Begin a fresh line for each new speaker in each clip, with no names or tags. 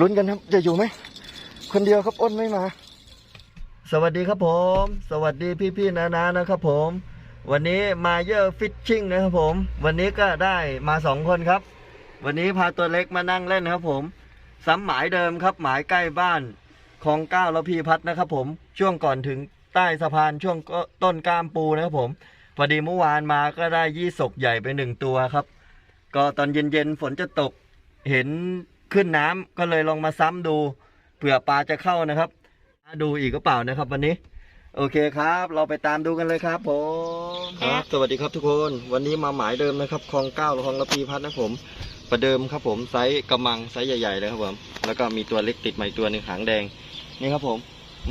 ลุ้นกันครับจะอยู่ไหมคนเดียวครับอ้นไม่มา สวัสดีครับผม สวัสดีพี่ๆนานานะครับผม วันนี้มาเยอะฟิชชิ่งนะครับผม วันนี้ก็ได้มาสองคนครับ วันนี้พาตัวเล็กมานั่งเล่นนะครับผมซ้ำหมายเดิมครับ หมายใกล้บ้านคลองเก้าแล้วพีพัฒนะครับผม ช่วงก่อนถึงใต้สะพานช่วงต้นก้ามปูนะครับผมพอดีเมื่อวานมาก็ได้ยี่สกใหญ่ไปหนึ่งตัวครับ ก็ตอนเย็นๆฝนจะตกเห็น ขึ้นน้ำก็เลยลองมาซ้ำดูเผื่อปลาจะเข้านะครับ ดูอีกก็เปล่านะครับ วันนี้ โอเคครับ เราไปตามดูกันเลยครับ ผมครับ สวัสดีครับทุกคน วันนี้มาหมายเดิมนะครับคลองเก้าคลองระพีพัฒนะผม ประเดิมครับผมไซส์กระมังไซส์ใหญ่ๆเลยครับผมแล้วก็มีตัวเล็กติดใหม่ตัวหนึ่งหางแดงนี่ครับผม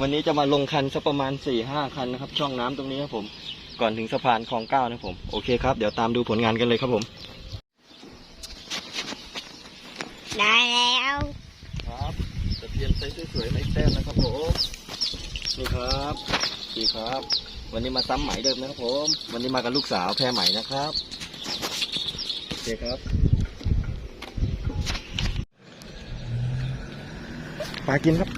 วันนี้จะมาลงคันสักประมาณ4ี่ห้าคันนะครับ ช่องน้ำตรงนี้ครับผม ก่อนถึงสะพานคลองเก้านะผมโอเคครับเดี๋ยวตามดูผลงานกันเลยครับผม
ได้แล้ว
ครับตะเพียนไซส์สวยๆในแต้มนะครับผมนี่ครับดีครับ วันนี้มาซ้ำไหมเดิมนะครับผม วันนี้มากับลูกสาวแพรไหมนะครับโอเคครับปลากินครับ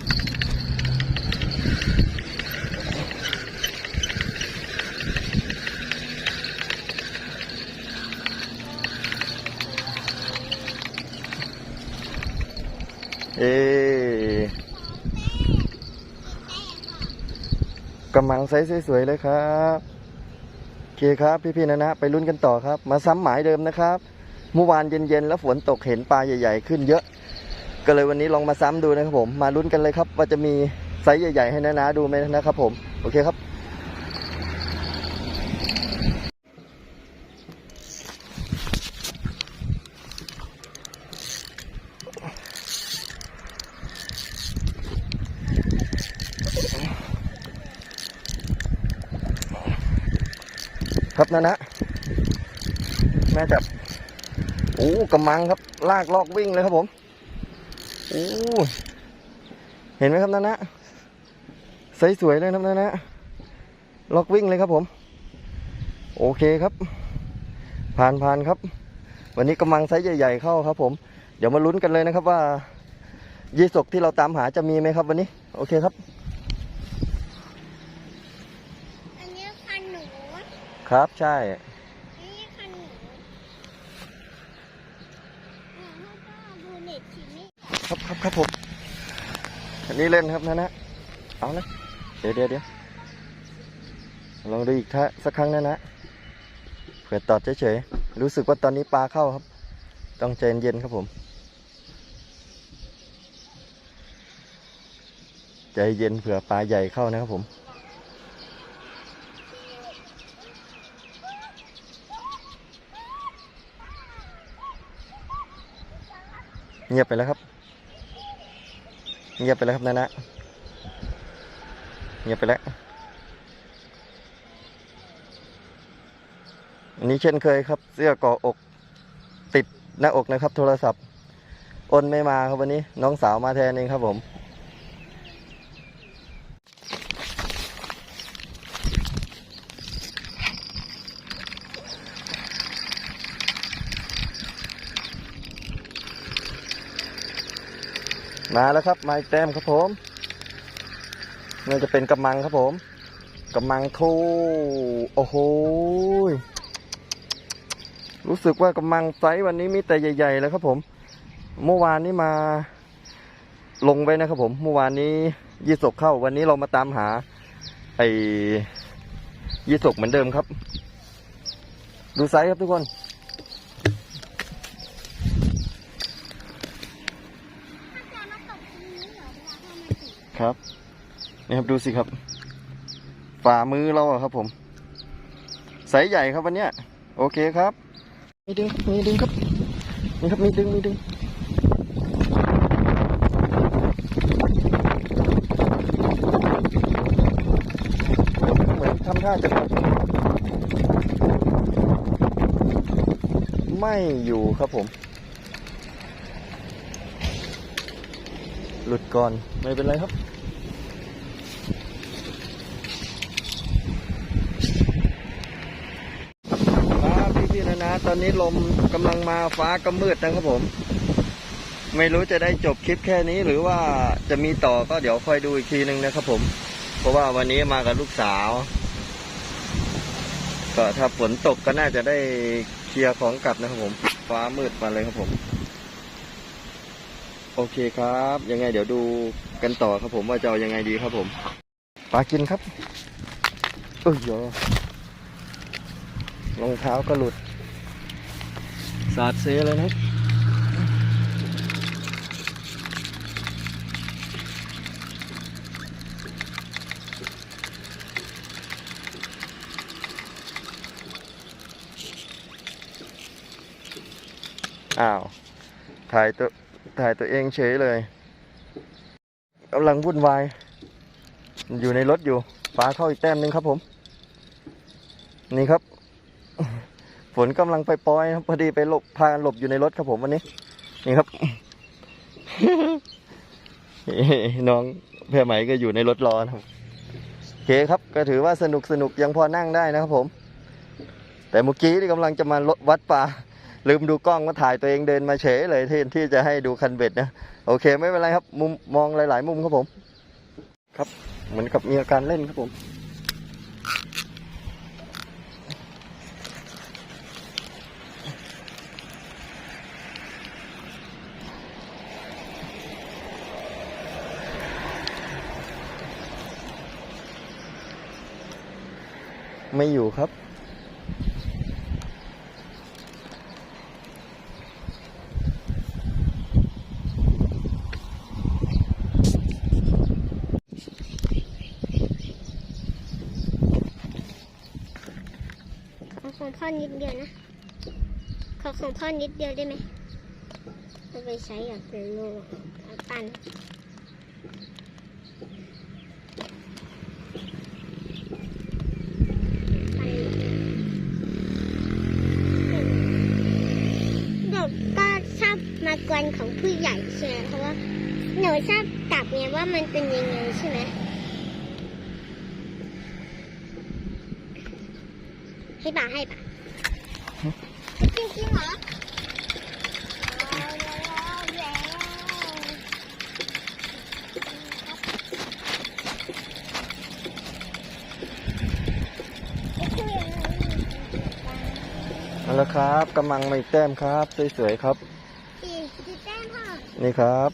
เอกำลังไซส์สวยๆเลยครับโอเคครับพี่ๆนะนะไปลุ้นกันต่อครับ มาซ้ำหมายเดิมนะครับ เมื่อวานเย็นๆแล้วฝนตกเห็นปลาใหญ่ๆขึ้นเยอะ ก็เลยวันนี้ลองมาซ้ำดูนะครับผม มาลุ้นกันเลยครับ ว่าจะมีไซส์ใหญ่ๆให้นะนะดูไหมนะครับผม โอเคครับ นะนะแม่จับโอ้กำมังครับ ลากลอกวิ่งเลยครับผมโอ้เห็นไหมครับนะนะสวยๆเลยครับนะนะลอกวิ่งเลยครับผม โอเคครับ ผ่านผ่านครับ วันนี้กำมังไซส์ใหญ่ ๆ เข้าครับ ผม เดี๋ยวมาลุ้นกันเลยนะครับว่า ยีสกที่เราตามหาจะมีไหมครับ วันนี้ โอเคครับ
อันนี้คันหนู
ครับใช่
นี่คันหนูแล้วก็ดูเน็ตทีนี้
ครับครับครับผมอันนี้เล่นครับนะนะ เอานะเดี๋ยวเดี๋ยวเดี๋ยวลองดูอีกท่าสักครั้งนะนะเผื่อตอดเฉยๆ รู้สึกว่าตอนนี้ปลาเข้าครับ ต้องใจเย็นครับผม ใจเย็นเผื่อปลาใหญ่เข้านะครับผม เงียบไปแล้วครับ เงียบไปแล้วครับนะนะเงียบไปแล้วอันนี้เช่นเคยครับ เสื้อเกาะอก ติดหน้าอกนะครับ โทรศัพท์อ้นไม่มาครับวันนี้ น้องสาวมาแทนเองครับผม มาแล้วครับมาอีกแต้มครับผมนี่จะเป็นกำมังครับผมกำมังทูโอ้โหรู้สึกว่ากำมังไซส์วันนี้มีแต่ใหญ่ ๆ แล้วครับผม เมื่อวานนี้มาลงไปนะครับผม เมื่อวานนี้ยี่สกเข้า วันนี้เรามาตามหา ไอ้ยี่สกเหมือนเดิมครับ ดูไซส์ครับทุกคน
ถ้าจะมาตกตรงนี้เหรอเวลาทำมันติด
ครับนี่ครับดูสิครับ ฝ่ามือเราครับผมไซส์ใหญ่ครับวันเนี้ย โอเคครับ มีดึงมีดึงครับนี่ครับมีดึงมีดึงเหมือนทำท่าจะกัดไม่อยู่ครับผม หลุดก่อนไม่เป็นไรครับ ครับพี่ๆนะนะ ต อนนี้ลมกำลังมาฟ้าก็มืดนะครับผม ไม่รู้จะได้จบคลิปแค่นี้หรือว่าจะมีต่อก็เดี๋ยวค่อยดูอีกทีนึงนะครับผม เพราะว่าวันนี้มากับลูกสาว ก็ถ้าฝนตกก็น่าจะได้เคลียร์ของกลับนะครับผม ฟ้ามืดมาเลยครับผม โอเคครับ ยังไงเดี๋ยวดูกันต่อครับผมว่าจะเอายังไงดีครับผมปลากินครับเอ้ยโยรองเท้าก็หลุด สาดเซเลยนะอ้าว ถ่ายตัว ถ่ายตัวเองเฉยเลยกำลังวุ่นวาย อยู่ในรถอยู่ปลาเข้าอีกแต้มนึงครับผม นี่ครับ ฝนกำลังไปปล่อยพอดีไปหลบพาหลบอยู่ในรถครับผมวันนี้ นี่ครับ น้องเพื่อไหมก็อยู่ในรถรอนะครับโอเคครับ ก็ถือว่าสนุกสนุกยังพอนั่งได้นะครับผม แต่เมื่อกี้ที่กำลังจะมาวัดปลาลืมดูกล้องมาถ่ายตัวเองเดินมาเฉยเลยที่ที่จะให้ดูคันเบ็ดนะโอเคไม่เป็นไรครับ มุมมองหลาย ๆ มุมครับผม ครับเหมือนกับมีอาการเล่นครับผม ไม่อยู่ครับ
ขอของพ่อนิดเดียวนะ ขอของพ่อนิดเดียวได้ไหมจะไปใช้กับเป็นโลเอาปั้นเด็กก็ชอบมาก วนของผู้ใหญ่ใช่ไหมเพราะว่าหนูชอบจับไงว่ามันเป็นยังไงใช่ไหมให้ป่าให้ป่าจริงจริงเหรอเอาแล้วแล้วแล้ว
เอาละครับกำลังมาอีกแต้มครับ สวยๆครับ
สี่สี่แต้มพ่อ
นี่ครับ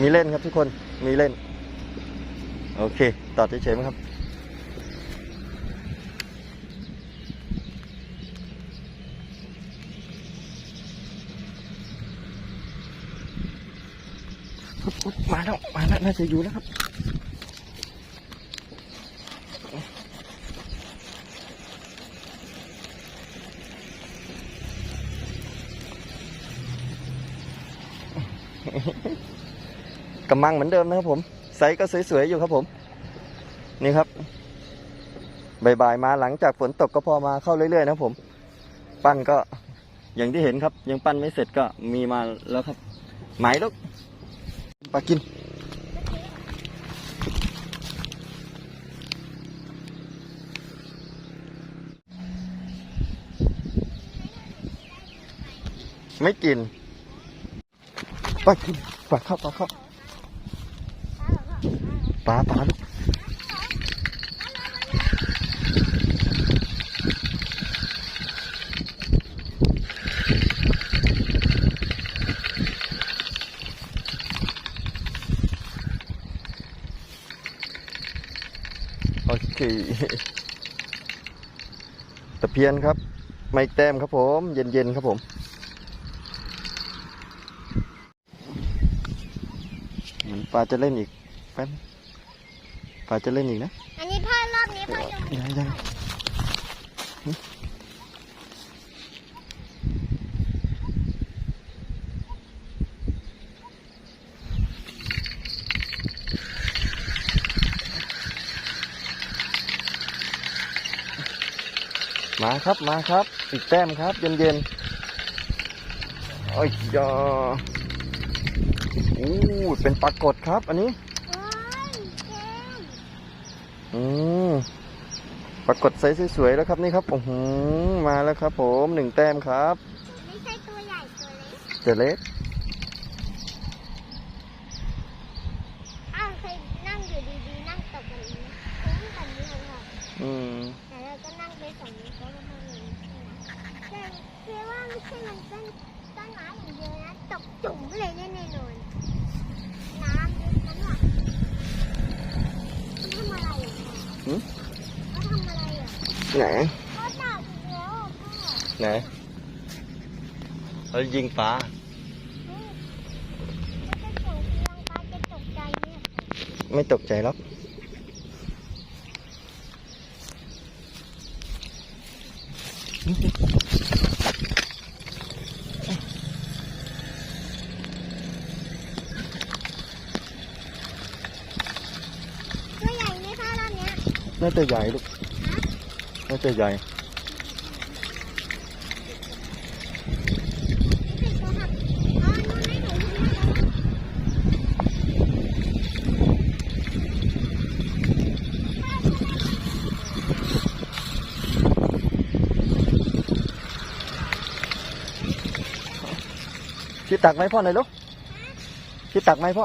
มีเล่นครับทุกคน มีเล่น โอเค ต่อเฉยๆมั้งครับ อุ๊บมาแล้วมาแล้วน่าจะอยู่แล้วครับกำมังเหมือนเดิมนะครับผมไซส์ก็สวยๆอยู่ครับผม นี่ครับบ่ายๆมาหลังจากฝนตกก็พอมาเข้าเรื่อยๆนะครับผม ปั้นก็อย่างที่เห็นครับ ยังปั้นไม่เสร็จก็มีมาแล้วครับ หมายลูก ปลากินไม่กินปลากินปลาเข้าปลาเข้าปลาปลาลูกโอเค ตะเพียนครับ ไม่แต้มครับผม เย็นๆครับผม เหมือนปลาจะเล่นอีกแป๊บปลาจะเล่นอีกนะ
อันนี้พ่อรอบนี้พ่อจะ
ยังยัง มาครับมาครับ อีกแต้มครับ เย็นเย็นๆโอ้ยยออู้เป็นปรากฏครับ อันนี้
โอ้ยเก่ง
อืมปรากฏไซส์สวยๆแล้วครับนี่ครับโอ้โหมาแล้วครับ ผมหนึ่งแต้มครับ
ไม่ใช่ตัวใหญ่ตัวเล็ก
เจเล็ก
อ้าวเคยนั่งอยู่ดีๆ นั่งตกแบบนี้คุ้มกันนี้เลยค่ะ
อืม
แต่เราก็นั่งไปสองนิ้วก็ประมาณนี้แต่เชื่อว่าไม่ใช่มันต้นต้นไม้อย่างเดียวนะ ตกจุ่มเลยแน่ๆนอนน้ำลึกนั้นหรอมันทำอะไรอะพ่อเขาทำอะไรอะ
ไหน
เขาดับอีกแล้วอะพ่อ
ไหน เรายิงปลา
เฮ้ยมันจะส่งพลังปลาจะตกใจเนี่ย
ไม่ตกใจหรอก
ตัวใหญ่ไหมคะรอบเนี้ย
น่าจะใหญ่ลูกน่าจะใหญ่
ไม่เป็นตัวหักอ๋อนู่นไม่หนูขึ้นมาแล้ว
พี่ตักไหมพ่อหน่อยลูกพี่ตักไหมพ่อ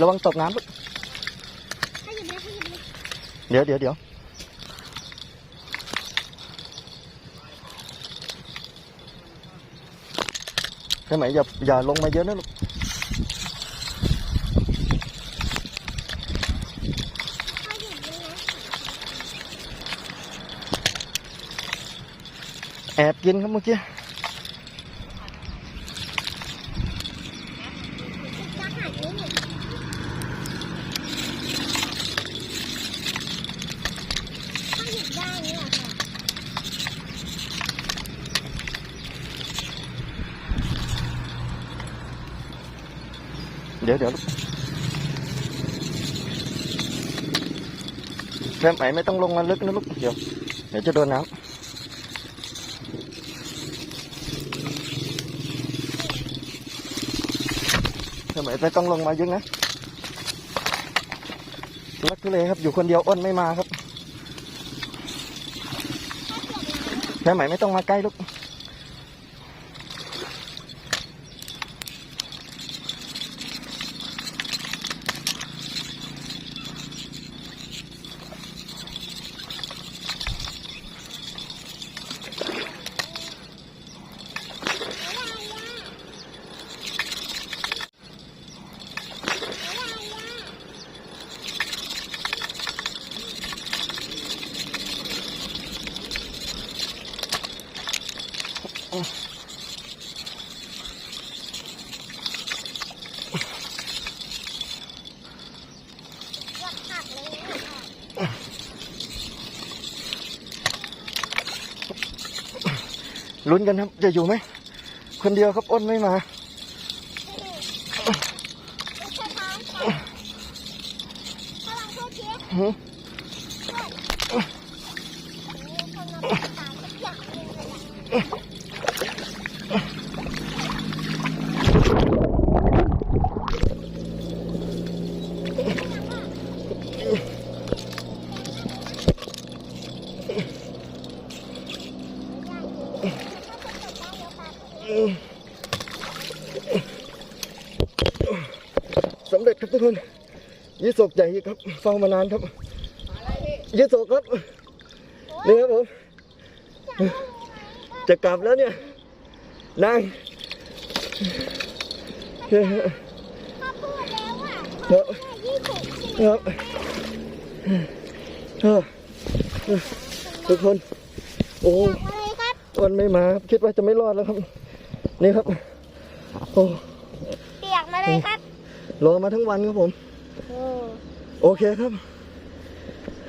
ระวังตกน้ำลูก
ขยิบเลยขยิบเลย
เดี๋ยวเดี๋ยวเดี๋ยวใช่ไหมอย่าอย่าลงมาเยอะนะลูก
ขยิบเลยนะ
แอบกินครับเมื่อกี้
จะหักนิดหนึ่งขยิบได้เนี่ยค่ะ
เดี๋ยวเดี๋ยวลูกแม่ไหมไม่ต้องลงมาลึกนะลูกเดี๋ยวเดี๋ยวจะโดนน้ำ มไมไม่ต้องลงมาเยอะนะลักทุเลครับอยู่คนเดียวอ้นไม่มาครับแม่ไหมไม่ต้องมาใกล้ลูก
อยากหักเลยเนี่ยค่ะ
ลุ้นกันครับ จะอยู่ไหม คนเดียวครับอ้นไม่มา
อื
อ
ช่วยโอ้ยคนมาเป็นตายสักอย่างหนึ่งเลยอะ
สำเร็จครับทุกคน ยี่สกใหญ่ครับเฝ้ามานานครับยี่สกครับนี่ครับผมจะกลับแล้วเนี่ยนางเฮ้ย
ถ้าพูดแล้วอะ
ครับ
ยี่สิบ
ครับเฮ้ยทุกคน โอ้
มาเลยครับ
อ้นไม่มาครับคิดว่าจะไม่รอดแล้วครับ นี่ครับ โอ้
เปียกมาเลยครับ
รอมาทั้งวันครับผม
โอ้
โอเคครับ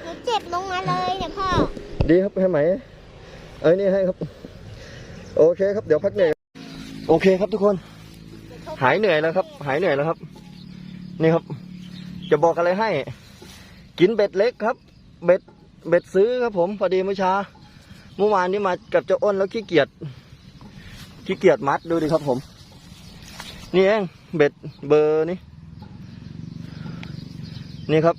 หนูเจ็บลงมาเลยเนี่ยพ่อ
ดีครับให้ไหมเอ้ยนี่ให้ครับ โอเคครับเดี๋ยวพักเหนื่อยโอเคครับทุกคน หายเหนื่อยแล้วครับ หายเหนื่อยแล้วครับ นี่ครับ จะบอกอะไรให้ กินเบ็ดเล็กครับ เบ็ดเบ็ดซื้อครับผมพอดีเมื่อเช้าเมื่อวานนี้มากับเจ้าอ้นแล้วขี้เกียจขี้เกียจมัดดูดิครับผม นี่เองเบ็ดเบอร์นี่ นี่ครับ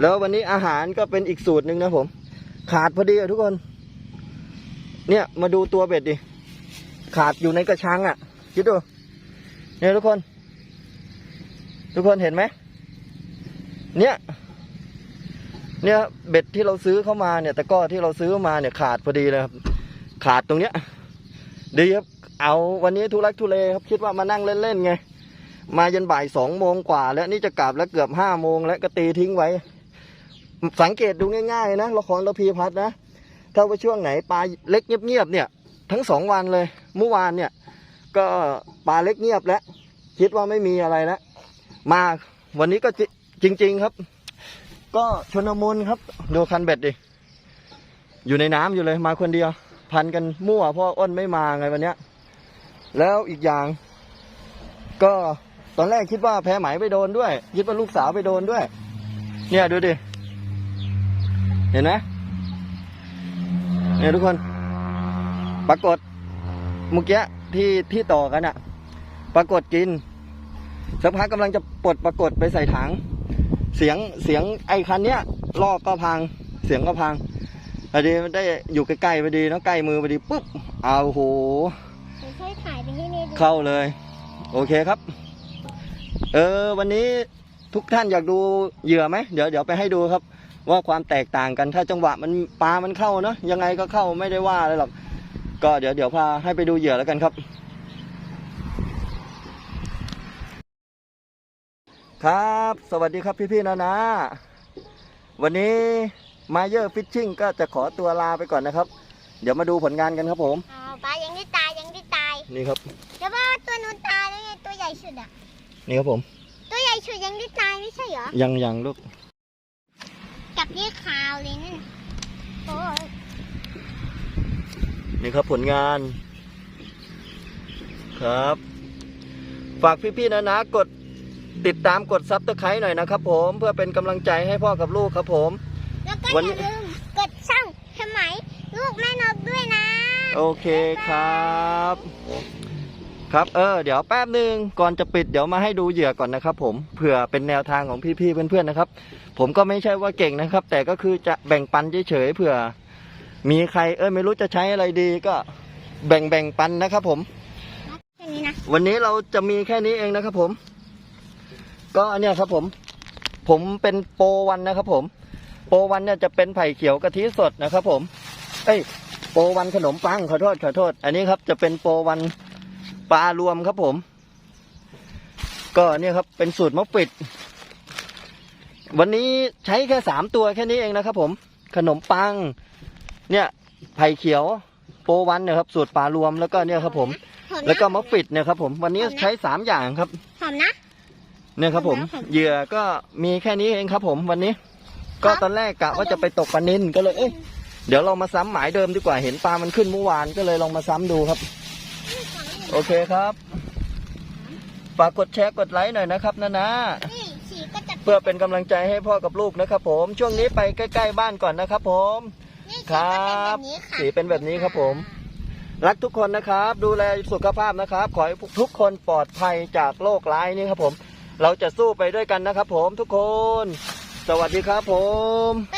แล้ววันนี้อาหารก็เป็นอีกสูตรหนึ่งนะผม ขาดพอดีอะทุกคน เนี่ยมาดูตัวเบ็ดดิ ขาดอยู่ในกระชังอะ่ะ คิดดู เนี่ยทุกคน ทุกคนเห็นไหม เนี่ย เนี่ยเบ็ดที่เราซื้อเข้ามาเนี่ยตะก้อที่เราซื้อมาเนี่ยขาดพอดีเลยครับ ขาดตรงเนี้ย ดีครับ เอาวันนี้ทุลักทุเลครับ คิดว่ามานั่งเล่นๆไง มายันบ่ายสองโมงกว่า แล้วนี่จะกลับแล้วเกือบห้าโมงแล้วก็ตีทิ้งไว้ สังเกตดูง่ายๆนะละครระพีพัฒนะถ้าว่าช่วงไหนปลาเล็กเงียบๆเนี่ย ทั้งสองวันเลยเมื่อวานเนี่ย ก็ปลาเล็กเงียบแล้วคิดว่าไม่มีอะไรแล้วมาวันนี้ก็จริง ๆครับ ก็ชนมุนครับดูคันเบ็ดดิอยู่ในน้ำอยู่เลยมาคนเดียว พันกันมั่วเพราะอ้นไม่มาไงวันเนี้ย แล้วอีกอย่างก็ ตอนแรกคิดว่าแพ้ไหมไปโดนด้วย คิดว่าลูกสาวไปโดนด้วย เนี่ยดูดิ เห็นไหมเนี่ยทุกคน ปรากฏเมื่อกี้ที่ที่ต่อกันอะปรากฏกินสักพักกำลังจะปลดปรากฏไปใส่ถัง เสียงเสียงไอ้คันเนี้ยลอกก็พัง เสียงก็พังพอดีมันได้อยู่ใกล้ๆพอดีเนาะใกล้มือพอดีปุ๊บเอาโห
เดี๋ยวช่วยถ่ายไปให้เนดู
เข้าเลย โอเคครับ เออวันนี้ทุกท่านอยากดูเหยื่อไหมเดี๋ยวเดี๋ยวไปให้ดูครับ ว่าความแตกต่างกันถ้าจังหวะมันปลามันเข้าเนาะยังไงก็เข้าไม่ได้ว่าอะไรหรอกก็เดี๋ยวเดี๋ยวพาให้ไปดูเหยื่อแล้วกันครับ ครับ สวัสดีครับพี่ๆนะนะวันนี้มาเยอร์ฟิชชิ่งก็จะขอตัวลาไปก่อนนะครับ เดี๋ยวมาดูผลงานกันครับผม
อ้าวปลายังไม่ตายยังไม่ตาย
นี่ครับ
เดี๋ยวว่าตัวนู้นตายแล้วไงตัวใหญ่สุดอะ
นี่ครับผม
ตัวใหญ่สุดยังไม่ตายไม่ใช่เหรอ
ยังยังลูก
กับนี่ขาวเลยนั่นน่ะโอ้ย
นี่ครับผลงาน ครับ ฝากพี่ๆนะนะกดติดตามกดซับตะไคร้หน่อยนะครับผมเพื่อเป็นกำลังใจให้พ่อกับลูกครับผม
แล้วก็
วัน
อ
นี้
ย่าลืมกดช่องสมัยลูกแม่นกด้วยนะ
โอเคครับ ครับเออเดี๋ยวแป๊บหนึ่งก่อนจะปิดเดี๋ยวมาให้ดูเหยื่อก่อนนะครับ ผมเผื่อเป็นแนวทางของพี่ๆเพื่อนๆนะครับ ผมก็ไม่ใช่ว่าเก่งนะครับ แต่ก็คือจะแบ่งปันเฉยๆเผื่อ มีใครเออไม่รู้จะใช้อะไรดีก็แบ่งแบ่งปันนะครับ ผม
แค่นี้นะ
วันนี้เราจะมีแค่นี้เองนะครับ ผม ก็เนี่ยครับผม ผมเป็นโปรวันนะครับ ผม โปรวันเนี่ยจะเป็นไผ่เขียวกะทิสดนะครับ ผม เอ้ยโปรวันขนมปังขอโทษขอโทษ อันนี้ครับจะเป็นโปรวัน ปลารวมครับผม ก็เนี่ยครับเป็นสูตรมะปิด วันนี้ใช้แค่สามตัวแค่นี้เองนะครับผม ขนมปัง เนี่ยไผ่เขียวโปรวันเนี่ยครับสูตรปลารวมแล้วก็เนี่ยครับผม
หอมนะ
แล้วก็มะปิดเนี่ยครับผม วันนี้ใช้สามอย่างครับ
หอมนะ
เนี่ยครับผม
หอมนะหอม
เหยื่อก็มีแค่นี้เองครับผมวันนี้ ก็ตอนแรกกะว่าจะไปตกปลานินก็เลยเอ้ยเดี๋ยวเรามาซ้ำหมายเดิมดีกว่าเห็นปลามันขึ้นเมื่อวานก็เลยลองมาซ้ำดูครับ โอเคครับฝากกดแชร์กดไลค์หน่อยนะครับนะนะ
นี่สีก็จะ
เพื่อเป็นกำลังใจให้พ่อกับลูกนะครับ ผมช่วงนี้ไปใกล้ ๆ บ้านก่อนนะครับ ผม
นี่
ครั
สีก็เป็นแบบนี้ค่ะ
บสีเป็นแบบนี้ครับผม รักทุกคนนะครับ ดูแลสุขภาพนะครับ ขอให้ทุกคนปลอดภัยจากโรคร้ายนี้ครับผม เราจะสู้ไปด้วยกันนะครับ ผมทุกคน สวัสดีครับผม
บ๊ายบ